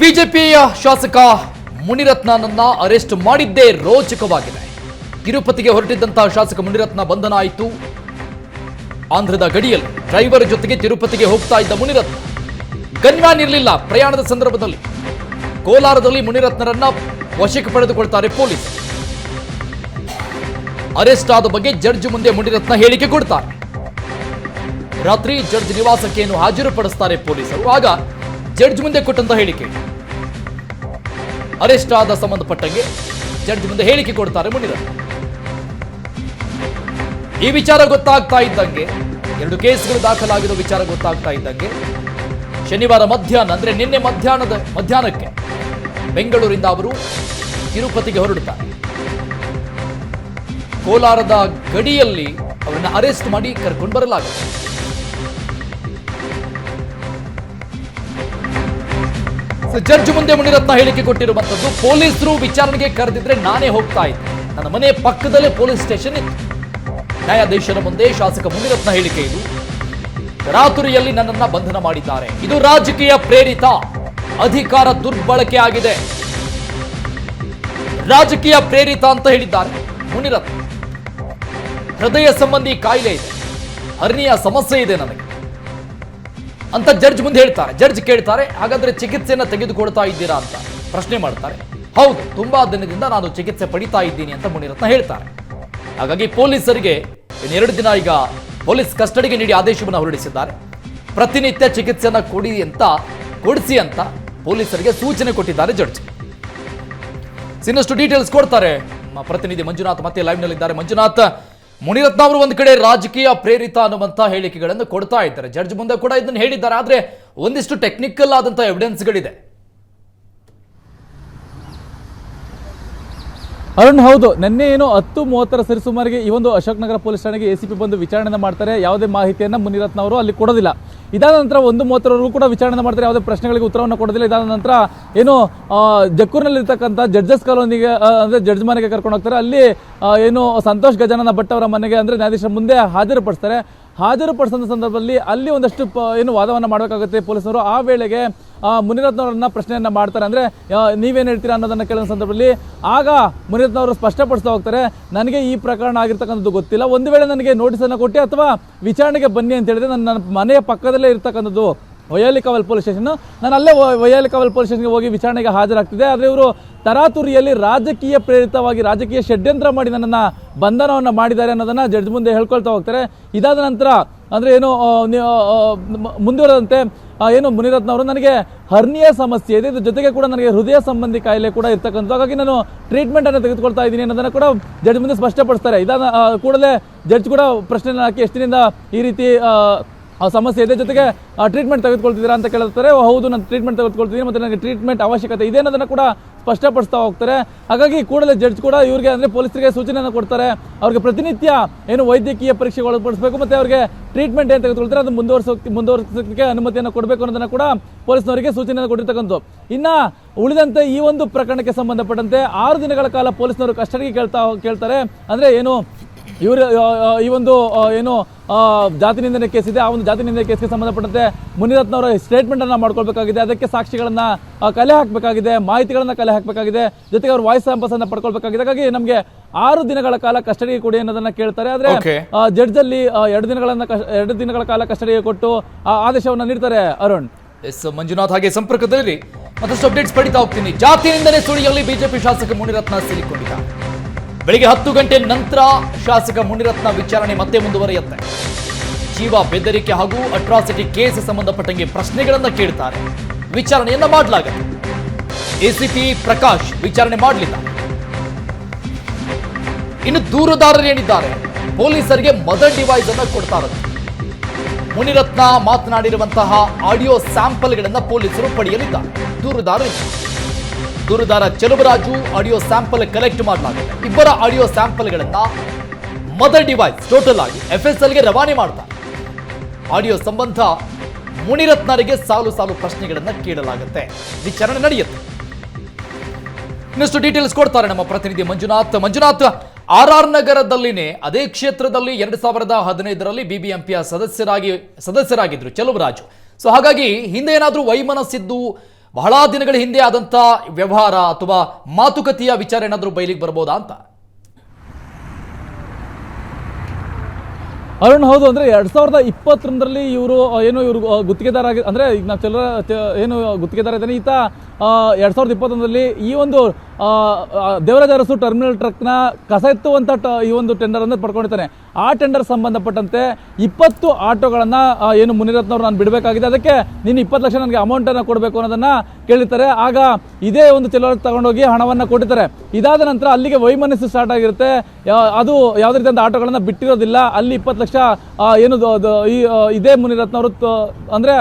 ಬಿಜೆಪಿಯ ಶಾಸಕ ಮುನಿರತ್ನನನ್ನ ಅರೆಸ್ಟ್ ಮಾಡಿದ್ದೇ ರೋಚಕವಾಗಿದೆ. ತಿರುಪತಿಗೆ ಹೊರಟಿದ್ದಂತಹ ಶಾಸಕ ಮುನಿರತ್ನ ಬಂಧನ ಆಯಿತು. ಆಂಧ್ರದ ಗಡಿಯಲ್ಲಿ ಡ್ರೈವರ್ ಜೊತೆಗೆ ತಿರುಪತಿಗೆ ಹೋಗ್ತಾ ಇದ್ದ ಮುನಿರತ್ನ ಗನ್ಮ್ಯಾನ್ ಇರಲಿಲ್ಲ ಪ್ರಯಾಣದ ಸಂದರ್ಭದಲ್ಲಿ. ಕೋಲಾರದಲ್ಲಿ ಮುನಿರತ್ನರನ್ನ ವಶಕ್ಕೆ ಪಡೆದುಕೊಳ್ತಾರೆ ಪೊಲೀಸ್. ಅರೆಸ್ಟ್ ಆದ ಬಗ್ಗೆ ಜಡ್ಜ್ ಮುಂದೆ ಮುನಿರತ್ನ ಹೇಳಿಕೆ ಕೊಡ್ತಾರೆ. ರಾತ್ರಿ ಜಡ್ಜ್ ನಿವಾಸಕ್ಕೆ ಏನು ಹಾಜರುಪಡಿಸ್ತಾರೆ ಪೊಲೀಸರು? ಆಗ ಜಡ್ಜ್ ಮುಂದೆ ಕೊಟ್ಟಂತ ಹೇಳಿಕೆ. ಅರೆಸ್ಟ್ ಆದ ಸಂಬಂಧಪಟ್ಟಂಗೆ ಜಡ್ಜ್ ಮುಂದೆ ಹೇಳಿಕೆ ಕೊಡ್ತಾರೆ ಮುನಿರ ಈ ವಿಚಾರ ಗೊತ್ತಾಗ್ತಾ ಇದ್ದಂಗೆ, ಎರಡು ಕೇಸ್ಗಳು ದಾಖಲಾಗಿರೋ ವಿಚಾರ ಗೊತ್ತಾಗ್ತಾ ಇದ್ದಂಗೆ, ಶನಿವಾರ ಮಧ್ಯಾಹ್ನ, ಅಂದ್ರೆ ನಿನ್ನೆ ಮಧ್ಯಾಹ್ನದ, ಮಧ್ಯಾಹ್ನಕ್ಕೆ ಬೆಂಗಳೂರಿಂದ ಅವರು ತಿರುಪತಿಗೆ ಹೊರಡುತ್ತಾರೆ. ಕೋಲಾರದ ಗಡಿಯಲ್ಲಿ ಅವರನ್ನು ಅರೆಸ್ಟ್ ಮಾಡಿ ಕರ್ಕೊಂಡು ಬರಲಾಗುತ್ತೆ ಜಡ್ಜ್ ಮುಂದೆ ಮುನಿರತ್ನ ಹೇಳಿಕೆ ಕೊಟ್ಟಿರುವಂತದ್ದು ಪೊಲೀಸರು ವಿಚಾರಣೆಗೆ ಕರೆದಿದ್ರೆ ನಾನೇ ಹೋಗ್ತಾ ಇದ್ದೆ. ನನ್ನ ಮನೆ ಪಕ್ಕದಲ್ಲೇ ಪೊಲೀಸ್ ಸ್ಟೇಷನ್ ಇತ್ತು. ನ್ಯಾಯಾಧೀಶರ ಮುಂದೆ ಶಾಸಕ ಮುನಿರತ್ನ ಹೇಳಿಕೆ ಇದು. ರಾತುರಿಯಲ್ಲಿ ನನ್ನನ್ನ ಬಂಧನ ಮಾಡಿದ್ದಾರೆ. ಇದು ರಾಜಕೀಯ ಪ್ರೇರಿತ ಅಧಿಕಾರ ದುರ್ಬಳಕೆ ಆಗಿದೆ. ರಾಜಕೀಯ ಪ್ರೇರಿತ ಅಂತ ಹೇಳಿದ್ದಾರೆ ಮುನಿರತ್ನ. ಹೃದಯ ಸಂಬಂಧಿ ಕಾಯಿಲೆ ಇದೆ. ಹರ್ನಿಯ ಸಮಸ್ಯೆ ಇದೆ ನನಗೆ. ಅಂತ ಜಡ್ಜ್ ಮುಂದೆ ಹೇಳ್ತಾರೆ. ಜಡ್ಜ್ ಕೇಳ್ತಾರೆ, ಹಾಗಾದ್ರೆ ಚಿಕಿತ್ಸೆಯನ್ನ ತೆಗೆದುಕೊಳ್ತಾ ಇದ್ದೀರಾ ಅಂತ ಪ್ರಶ್ನೆ ಮಾಡ್ತಾರೆ. ಹೌದು, ತುಂಬಾ ದಿನದಿಂದ ನಾನು ಚಿಕಿತ್ಸೆ ಪಡಿತಾ ಇದ್ದೀನಿ ಅಂತ ಮುನಿರತ್ನ ಹೇಳ್ತಾರೆ. ಹಾಗಾಗಿ ಪೊಲೀಸರಿಗೆ ಇನ್ನೆರಡು ದಿನ ಈಗ ಪೊಲೀಸ್ ಕಸ್ಟಡಿಗೆ ನೀಡಿ ಆದೇಶವನ್ನು ಹೊರಡಿಸಿದ್ದಾರೆ. ಪ್ರತಿನಿತ್ಯ ಚಿಕಿತ್ಸೆಯನ್ನ ಕೊಡಿ ಅಂತ, ಕೊಡಿಸಿ ಅಂತ ಪೊಲೀಸರಿಗೆ ಸೂಚನೆ ಕೊಟ್ಟಿದ್ದಾರೆ ಜಡ್ಜ್. ಇನ್ನಷ್ಟು ಡೀಟೇಲ್ಸ್ ಕೊಡ್ತಾರೆ. ನಮ್ಮ ಪ್ರತಿನಿಧಿ ಮಂಜುನಾಥ್ ಮತ್ತೆ ಲೈವ್ ನಲ್ಲಿದ್ದಾರೆ. ಮಂಜುನಾಥ್ ಮುನಿರತ್ನ ಅವರು ಒಂದು ಕಡೆ ರಾಜಕೀಯ ಪ್ರೇರಿತ ಅನ್ನುವಂತ ಹೇಳಿಕೆಗಳನ್ನು ಕೊಡ್ತಾ ಇದ್ದಾರೆ. ಜಡ್ಜ್ ಮುಂದೆ ಕೂಡ ಇದನ್ನು ಹೇಳಿದ್ದಾರೆ. ಆದರೆ ಒಂದಿಷ್ಟು ಟೆಕ್ನಿಕಲ್ ಆದಂತ ಎವಿಡೆನ್ಸ್ಗಳಿದೆ ಅರುಣ್ ಹೌದು, ನಿನ್ನೆ ಏನು ಹತ್ತು ಮೂವತ್ತರ ಸರಿಸುಮಾರಿಗೆ ಈ ಒಂದು ಅಶೋಕ್ ನಗರ ಪೊಲೀಸ್ ಠಾಣೆಗೆ ಎ ಸಿ ಪಿ ಬಂದು ವಿಚಾರಣೆ ಮಾಡ್ತಾರೆ. ಯಾವುದೇ ಮಾಹಿತಿಯನ್ನು ಮುನಿರತ್ನ ಅವರು ಅಲ್ಲಿ ಕೊಡೋದಿಲ್ಲ. ಇದಾದ ನಂತರ ಒಂದು ಮೂವತ್ತರವರೆಗೂ ಕೂಡ ವಿಚಾರಣೆ ಮಾಡ್ತಾರೆ. ಯಾವುದೇ ಪ್ರಶ್ನೆಗಳಿಗೆ ಉತ್ತರವನ್ನು ಕೊಡೋದಿಲ್ಲ. ಇದಾದ ನಂತರ ಏನು ಜಕ್ಕೂರ್ನಲ್ಲಿರ್ತಕ್ಕಂಥ ಜಡ್ಜಸ್ ಕಾಲೋನಿಗೆ ಅಂದರೆ ಜಡ್ಜ್ ಮನೆಗೆ ಕರ್ಕೊಂಡು ಹೋಗ್ತಾರೆ. ಅಲ್ಲಿ ಏನು ಸಂತೋಷ್ ಗಜಾನನ ಭಟ್ ಅವರ ಮನೆಗೆ, ಅಂದರೆ ನ್ಯಾಯಾಧೀಶರ ಮುಂದೆ ಹಾಜರುಪಡಿಸ್ತಾರೆ. ಹಾಜರುಪಡಿಸಿದ ಸಂದರ್ಭದಲ್ಲಿ ಅಲ್ಲಿ ಒಂದಷ್ಟು ಏನು ವಾದವನ್ನು ಮಾಡಬೇಕಾಗುತ್ತೆ ಪೊಲೀಸರು. ಆ ವೇಳೆಗೆ ಮುನಿರತ್ನವರನ್ನ ಪ್ರಶ್ನೆಯನ್ನು ಮಾಡ್ತಾರೆ. ಅಂದರೆ ನೀವೇನು ಹೇಳ್ತೀರಾ ಅನ್ನೋದನ್ನು ಕೇಳಿದ ಸಂದರ್ಭದಲ್ಲಿ, ಆಗ ಮುನಿರತ್ನವರು ಸ್ಪಷ್ಟಪಡಿಸ್ತಾ ಹೋಗ್ತಾರೆ, ನನಗೆ ಈ ಪ್ರಕರಣ ಆಗಿರ್ತಕ್ಕಂಥದ್ದು ಗೊತ್ತಿಲ್ಲ. ಒಂದು ವೇಳೆ ನನಗೆ ನೋಟಿಸನ್ನು ಕೊಟ್ಟು ಅಥವಾ ವಿಚಾರಣೆಗೆ ಬನ್ನಿ ಅಂತ ಹೇಳಿದ್ರೆ ನನ್ನ ಮನೆಯ ಪಕ್ಕದಲ್ಲೇ ಇರ್ತಕ್ಕಂಥದ್ದು ವೈಯಾಲಿಕಾವಲ್ ಪೊಲೀಸ್ ಸ್ಟೇಷನ್. ನಾನು ಅಲ್ಲೇ ವೈಯಾಲಿ ಕಾವಲ್ ಪೊಲೀಸ್ ಸ್ಟೇಷನ್ಗೆ ಹೋಗಿ ವಿಚಾರಣೆಗೆ ಹಾಜರಾಗ್ತಿದೆ ಆದರೆ ಇವರು ತರಾತುರಿಯಲ್ಲಿ ರಾಜಕೀಯ ಪ್ರೇರಿತವಾಗಿ, ರಾಜಕೀಯ ಷಡ್ಯಂತ್ರ ಮಾಡಿ ನನ್ನನ್ನು ಬಂಧನವನ್ನು ಮಾಡಿದ್ದಾರೆ ಅನ್ನೋದನ್ನು ಜಡ್ಜ್ ಮುಂದೆ ಹೇಳ್ಕೊಳ್ತಾ ಹೋಗ್ತಾರೆ. ಇದಾದ ನಂತರ, ಅಂದರೆ ಏನು ಮುಂದುವರೆದಂತೆ ಏನು ಮುನಿರತ್ನ ಅವರು ನನಗೆ ಹರ್ನಿಯ ಸಮಸ್ಯೆ ಇದೆ. ಇದ್ರ ಜೊತೆಗೆ ಕೂಡ ನನಗೆ ಹೃದಯ ಸಂಬಂಧಿ ಕಾಯಿಲೆ ಕೂಡ ಇರ್ತಕ್ಕಂಥ ಹಾಗಾಗಿ ನಾನು ಟ್ರೀಟ್ಮೆಂಟ್ ಅನ್ನು ತೆಗೆದುಕೊಳ್ತಾ ಇದ್ದೀನಿ ಅನ್ನೋದನ್ನು ಕೂಡ ಜಡ್ಜ್ ಮುಂದೆ ಸ್ಪಷ್ಟಪಡಿಸ್ತಾರೆ. ಇದಾದ ಕೂಡಲೇ ಜಡ್ಜ್ ಕೂಡ ಪ್ರಶ್ನೆ ಹಾಕಿ ಎಷ್ಟಿನಿಂದ ಈ ರೀತಿ ಆ, ಸಮಸ್ಯೆ ಇದೆ ಜೊತೆಗೆ ಟ್ರೀಟ್ಮೆಂಟ್ ತೆಗೆದುಕೊಳ್ತಿದ್ದೀರಾ ಅಂತ ಕೇಳುತ್ತಾರೆ ಹೌದು ನಾನು ಟ್ರೀಟ್ಮೆಂಟ್ ತೆಗೆದುಕೊಳ್ತಿದ್ದೀನಿ ಮತ್ತು ನನಗೆ ಟ್ರೀಟ್ಮೆಂಟ್ ಅವಶ್ಯಕತೆ ಇದೆ ಅನ್ನೋದನ್ನು ಕೂಡ ಸ್ಪಷ್ಟಪಡಿಸ್ತಾ ಹೋಗ್ತಾರೆ. ಹಾಗಾಗಿ ಕೂಡಲೇ ಜಡ್ಜ್ ಕೂಡ ಇವರಿಗೆ ಅಂದರೆ ಪೊಲೀಸರಿಗೆ ಸೂಚನೆಯನ್ನು ಕೊಡ್ತಾರೆ. ಅವ್ರಿಗೆ ಪ್ರತಿನಿತ್ಯ ಏನು ವೈದ್ಯಕೀಯ ಪರೀಕ್ಷೆಗೆ ಒಳಪಡಿಸಬೇಕು ಮತ್ತು ಅವ್ರಿಗೆ ಟ್ರೀಟ್ಮೆಂಟ್ ಏನು ತೆಗೆದುಕೊಳ್ತಾರೆ ಅದು ಮುಂದುವರಿಸೋಕ್ಕೆ ಮುಂದುವರಿಸೋಕ್ಕೆ ಅನುಮತಿಯನ್ನು ಕೊಡಬೇಕು ಅನ್ನೋದನ್ನು ಕೂಡ ಪೊಲೀಸ್ನವರಿಗೆ ಸೂಚನೆಯನ್ನು ಕೊಟ್ಟಿರ್ತಕ್ಕಂಥದ್ದು. ಇನ್ನು ಉಳಿದಂತೆ ಈ ಒಂದು ಪ್ರಕರಣಕ್ಕೆ ಸಂಬಂಧಪಟ್ಟಂತೆ ಆರು ದಿನಗಳ ಕಾಲ ಪೊಲೀಸ್ನವರು ಕಸ್ಟಡಿಗೆ ಕೇಳ್ತಾ ಕೇಳ್ತಾರೆ. ಅಂದರೆ ಏನು ಇವರು ಈ ಒಂದು ಏನು ಜಾತಿ ನಿಂದನೆ ಕೇಸ್ ಇದೆ ಆ ಒಂದು ಜಾತಿ ನಿಂದನೆ ಕೇಸ್ಗೆ ಸಂಬಂಧಪಟ್ಟಂತೆ ಮುನಿರತ್ನ ಅವರ ಸ್ಟೇಟ್ಮೆಂಟ್ ಅನ್ನ ಮಾಡ್ಕೊಳ್ಬೇಕಾಗಿದೆ. ಅದಕ್ಕೆ ಸಾಕ್ಷಿಗಳನ್ನ ಕಲೆ ಹಾಕಬೇಕಾಗಿದೆ ಮಾಹಿತಿಗಳನ್ನ ಕಲೆ ಹಾಕಬೇಕಾಗಿದೆ. ಜೊತೆಗೆ ಅವ್ರ ವಾಯ್ಸ್ ಸ್ಯಾಂಪಲ್ಸ್ ಅನ್ನ ಪಡ್ಕೊಳ್ಬೇಕಾಗಿದೆ. ಹಾಗಾಗಿ ನಮಗೆ ಆರು ದಿನಗಳ ಕಾಲ ಕಸ್ಟಡಿಗೆ ಕೊಡಿ ಅನ್ನೋದನ್ನ ಕೇಳ್ತಾರೆ. ಆದ್ರೆ. ಜಡ್ಜ್ ಅಲ್ಲಿ ಎರಡು ದಿನಗಳನ್ನ ಎರಡು ದಿನಗಳ ಕಾಲ ಕಸ್ಟಡಿಗೆ ಕೊಟ್ಟು ಆ ಆದೇಶವನ್ನ ನೀಡ್ತಾರೆ ಅರುಣ್. ಎಸ್ ಮಂಜುನಾಥ್ ಹಾಗೆ ಸಂಪರ್ಕದಲ್ಲಿ ಮತ್ತಷ್ಟು ಅಪ್ಡೇಟ್ಸ್ ಪಡಿತಾ ಹೋಗ್ತೀನಿ. ಜಾತಿಯಿಂದಲೇ ಸುಳಿಯಲ್ಲಿ ಬಿಜೆಪಿ ಶಾಸಕ ಮುನಿರತ್ನ ಸಿಲುಕೊಂಡಿದ್ದಾರೆ ಬೆಳಿಗ್ಗೆ ಹತ್ತು ಗಂಟೆ ನಂತರ ಶಾಸಕ ಮುನಿರತ್ನ ವಿಚಾರಣೆ ಮತ್ತೆ ಮುಂದುವರಿಯುತ್ತೆ. ಜೀವ ಬೆದರಿಕೆ ಹಾಗೂ ಅಟ್ರಾಸಿಟಿ ಕೇಸ್ ಸಂಬಂಧಪಟ್ಟಂಗೆ ಪ್ರಶ್ನೆಗಳನ್ನ ಕೇಳ್ತಾರೆ. ವಿಚಾರಣೆಯನ್ನ ಮಾಡಲಾಗುತ್ತೆ. ಎಸಿಪಿ ಪ್ರಕಾಶ್ ವಿಚಾರಣೆ ಮಾಡಲಿಲ್ಲ ಇನ್ನು ದೂರುದಾರರು ಏನಿದ್ದಾರೆ? ಪೊಲೀಸರಿಗೆ ಮದರ್ ಡಿವೈಸ್ ಅನ್ನು ಕೊಡ್ತಾರೆ ಮುನಿರತ್ನ ಮಾತನಾಡಿರುವಂತಹ ಆಡಿಯೋ ಸ್ಯಾಂಪಲ್ಗಳನ್ನು ಪೊಲೀಸರು ಪಡೆಯಲಿದ್ದಾರೆ. ದೂರುದಾರರಿಂದ ದೂರುದಾರ ಚೆಲುವರಾಜು ಆಡಿಯೋ ಸ್ಯಾಂಪಲ್ ಕಲೆಕ್ಟ್ ಮಾಡಲಾಗುತ್ತೆ ಇಬ್ಬರ ಆಡಿಯೋ ಸ್ಯಾಂಪಲ್ಗಳನ್ನ ಮದರ್ ಡಿವೈಸ್ ಟೋಟಲ್ ಆಗಿ ಎಫ್ ಎಸ್ ಎಲ್ಗೆ ರವಾನೆ ಮಾಡ್ತಾರೆ. ಆಡಿಯೋ ಸಂಬಂಧ ಮುನಿರತ್ನರಿಗೆ ಸಾಲು ಸಾಲು ಪ್ರಶ್ನೆಗಳನ್ನ ಕೇಳಲಾಗುತ್ತೆ. ವಿಚಾರಣೆ ನಡೆಯುತ್ತೆ. ಇನ್ನಷ್ಟು ಡೀಟೇಲ್ಸ್ ಕೊಡ್ತಾರೆ ನಮ್ಮ ಪ್ರತಿನಿಧಿ ಮಂಜುನಾಥ್. ಮಂಜುನಾಥ್, ಆರ್ ಆರ್ ನಗರದಲ್ಲಿನೇ ಅದೇ ಕ್ಷೇತ್ರದಲ್ಲಿ ಎರಡ್ ಸಾವಿರದ ಹದಿನೈದರಲ್ಲಿ ಬಿಬಿಎಂಪಿಯ ಸದಸ್ಯರಾಗಿ, ಸದಸ್ಯರಾಗಿದ್ರು ಚೆಲುವರಾಜು ಸೊ ಹಾಗಾಗಿ ಹಿಂದೆ ಏನಾದರೂ ವೈಮನಸ್ಸಿದ್ದು ಬಹಳ ದಿನಗಳ ಹಿಂದೆ ಆದಂಥ ವ್ಯವಹಾರ ಅಥವಾ ಮಾತುಕತೆಯ ವಿಚಾರ ಏನಾದರೂ ಬಯಲಿಗೆ ಬರ್ಬೋದಾ ಅಂತ? ಅರುಣ್, ಹೌದು, ಅಂದ್ರೆ ಎರಡು ಸಾವಿರದ ಇಪ್ಪತ್ತೊಂದರಲ್ಲಿ ಇವರು ಏನು ಇವರು ಗುತ್ತಿಗೆದಾರ ಅಂದರೆ ಈಗ ನಾವು ಚಲ ಏನು ಗುತ್ತಿಗೆದಾರ ಇದ್ದಾನೆ, ಈತ ಎರಡ್ ಸಾವಿರದ ಇಪ್ಪತ್ತೊಂದರಲ್ಲಿ ಈ ಒಂದು ದೇವರಾಜ ಅರಸು ಟರ್ಮಿನಲ್ ಟ್ರಕ್ನ ಕಸ ಎತ್ತುವಂಥ ಟ- ಈ ಒಂದು ಟೆಂಡರ್ ಅನ್ನು ಪಡ್ಕೊಂಡಿದ್ದಾನೆ ಆ ಟೆಂಡರ್ ಸಂಬಂಧಪಟ್ಟಂತೆ ಇಪ್ಪತ್ತು ಆಟೋಗಳನ್ನು ಏನು ಮುನಿರತ್ನವ್ರು ನಾನು ಬಿಡಬೇಕಾಗಿದೆ. ಅದಕ್ಕೆ ನೀನು ಇಪ್ಪತ್ತು ಲಕ್ಷ ನನಗೆ ಅಮೌಂಟನ್ನು ಕೊಡಬೇಕು ಅನ್ನೋದನ್ನು ಕೇಳಿರ್ತಾರೆ. ಆಗ ಇದೇ ಒಂದು ಚೆಲುವರಿಗೆ ತಗೊಂಡೋಗಿ ಹಣವನ್ನು ಕೊಟ್ಟಿದ್ದಾರೆ ಇದಾದ ನಂತರ ಅಲ್ಲಿಗೆ ವೈಮನಸ್ಸು ಸ್ಟಾರ್ಟ್ ಆಗಿರುತ್ತೆ. ಅದು ಯಾವುದೇ ರೀತಿಯಾದ ಆಟೋಗಳನ್ನು ಬಿಟ್ಟಿರೋದಿಲ್ಲ. ಅಲ್ಲಿ ಇಪ್ಪತ್ತು ಲಕ್ಷ ಏನು ಈ ಇದೇ ಮುನಿರತ್ನವರು ಅಂದರೆ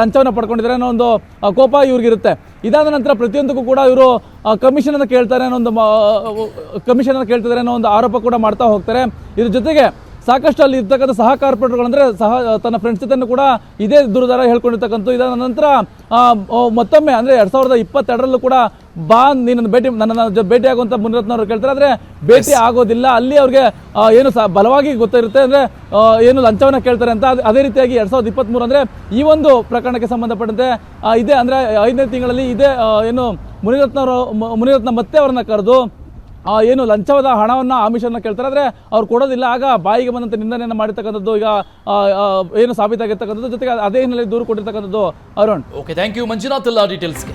ಲಂಚವನ್ನು ಪಡ್ಕೊಂಡಿದ್ದಾರೆ ಅನ್ನೋ ಒಂದು ಕೋಪ ಇವ್ರಿಗಿರುತ್ತೆ. ಇದಾದ ನಂತರ ಪ್ರತಿಯೊಂದಕ್ಕೂ ಕೂಡ ಇವರು ಕಮಿಷನ್ ಅನ್ನು ಕೇಳ್ತಾರೆ ಅನ್ನೋ ಒಂದು ಕಮಿಷನ್ ಅನ್ನು ಕೇಳ್ತಿದ್ದಾರೆ ಅನ್ನೋ ಒಂದು ಆರೋಪ ಕೂಡ ಮಾಡ್ತಾ ಹೋಗ್ತಾರೆ. ಇದ್ರ ಜೊತೆಗೆ ಸಾಕಷ್ಟು ಅಲ್ಲಿ ಇರ್ತಕ್ಕಂಥ ಸಹ ಅಂದ್ರೆ ಸಹ, ತನ್ನ ಫ್ರೆಂಡ್ಸ್ ಜೊತೆ ಕೂಡ ಇದೇ ದುರ್ದಾರ ಹೇಳ್ಕೊಂಡಿರ್ತಕ್ಕಂಥ ಇದಾದ ನಂತರ ಮತ್ತೊಮ್ಮೆ ಅಂದ್ರೆ ಎರಡು ಸಾವಿರದ ಇಪ್ಪತ್ತೆರಡರಲ್ಲೂ ಕೂಡ ಬಾ ನೀನು ಭೇಟಿ ನನ್ನ ಭೇಟಿ ಆಗುವಂತ ಮುನಿರತ್ನವ್ರು ಕೇಳ್ತಾರೆ. ಆದ್ರೆ ಭೇಟಿ ಆಗೋದಿಲ್ಲ. ಅಲ್ಲಿ ಅವ್ರಿಗೆ ಏನು ಬಲವಾಗಿ ಗೊತ್ತಿರುತ್ತೆ ಅಂದ್ರೆ ಏನು ಲಂಚವನ್ನ ಕೇಳ್ತಾರೆ ಅಂತ ಅದ್- ಅದೇ ರೀತಿಯಾಗಿ ಎರಡ್ ಸಾವಿರದ ಇಪ್ಪತ್ಮೂರು ಅಂದ್ರೆ ಈ ಒಂದು ಪ್ರಕರಣಕ್ಕೆ ಸಂಬಂಧಪಟ್ಟಂತೆ ಇದೇ ಅಂದ್ರೆ ಐದನೇ ತಿಂಗಳಲ್ಲಿ ಇದೇ ಏನು ಮುನಿರತ್ನವರು ಮುನಿರತ್ನ ಮತ್ತೆ ಅವರನ್ನು ಕರೆದು ಏನು ಲಂಚವಾದ ಹಣವನ್ನ ಆಮಿಷವನ್ನು ಕೇಳ್ತಾರೆ. ಆದ್ರೆ ಅವ್ರು ಕೊಡೋದಿಲ್ಲ. ಆಗ ಬಾಯಿಗೆ ಬಂದಂಥ ನಿಂದನೆಯನ್ನು ಮಾಡಿರ್ತಕ್ಕಂಥದ್ದು ಈಗ ಏನು ಸಾಬೀತಾಗಿರ್ತಕ್ಕಂಥದ್ದು ಜೊತೆಗೆ ಅದೇ ಹಿನ್ನೆಲೆ ದೂರು ಕೊಟ್ಟಿರ್ತಕ್ಕಂಥದ್ದು Arun. Okay thank you Manjunath ಎಲ್ಲ ಡೀಟೇಲ್ಸ್ಗೆ